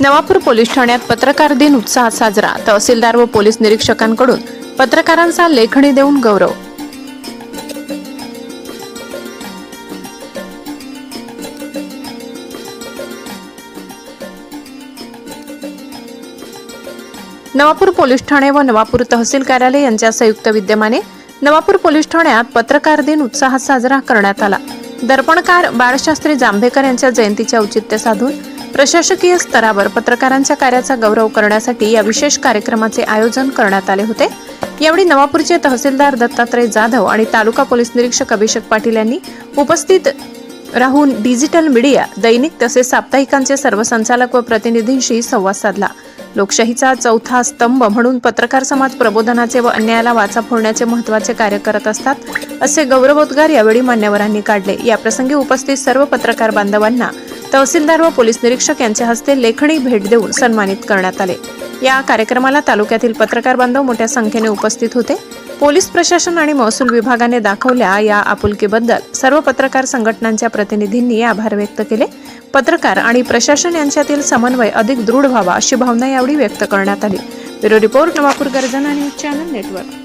Navapur police ठाण्यात पत्रकार दिन उत्साहात साजरा. तहसीलदार व पोलीस निरीक्षकांकडून पत्रकारांचा लेखणी देऊन गौरव. नवापूर पोलीस ठाणे व नवापूर तहसील कार्यालय यांच्या संयुक्त विद्यमाने नवापूर पोलीस ठाण्यात पत्रकार दिन उत्साहात साजरा करण्यात आला. दर्पणकार बाळशास्त्री जांभेकर यांच्या जयंतीचे औचित्य साधून प्रशासकीय स्तरावर पत्रकारांच्या कार्याचा गौरव करण्यासाठी या विशेष कार्यक्रमाचे आयोजन करण्यात आले होते. यावेळी नवापूरचे तहसीलदार दत्तात्रय जाधव आणि तालुका पोलीस निरीक्षक अभिषेक पाटील यांनी उपस्थित राहून डिजिटल मीडिया दैनिक तसेच साप्ताहिकांचे सर्व संचालक व प्रतिनिधींशी संवाद साधला. लोकशाहीचा चौथा स्तंभ म्हणून पत्रकार समाज प्रबोधनाचे व अन्यायाला वाचा फोडण्याचे महत्त्वाचे कार्य करत असतात असे गौरवोद्गार यावेळी मान्यवरांनी काढले. याप्रसंगी उपस्थित सर्व पत्रकार बांधवांना तहसीलदार व पोलीस निरीक्षक यांच्या हस्ते लेखणी भेट देऊन सन्मानित करण्यात आले. या कार्यक्रमाला तालुक्यातील पत्रकार बांधव मोठ्या संख्येने उपस्थित होते. पोलीस प्रशासन आणि महसूल विभागाने दाखवल्या या आपुलकीबद्दल सर्व पत्रकार संघटनांच्या प्रतिनिधींनी आभार व्यक्त केले. पत्रकार आणि प्रशासन यांच्यातील समन्वय अधिक दृढ व्हावा अशी भावना यावेळी व्यक्त करण्यात आली. ब्युरो रिपोर्ट नवापूर गर्जना न्यूज चॅनल नेटवर्क.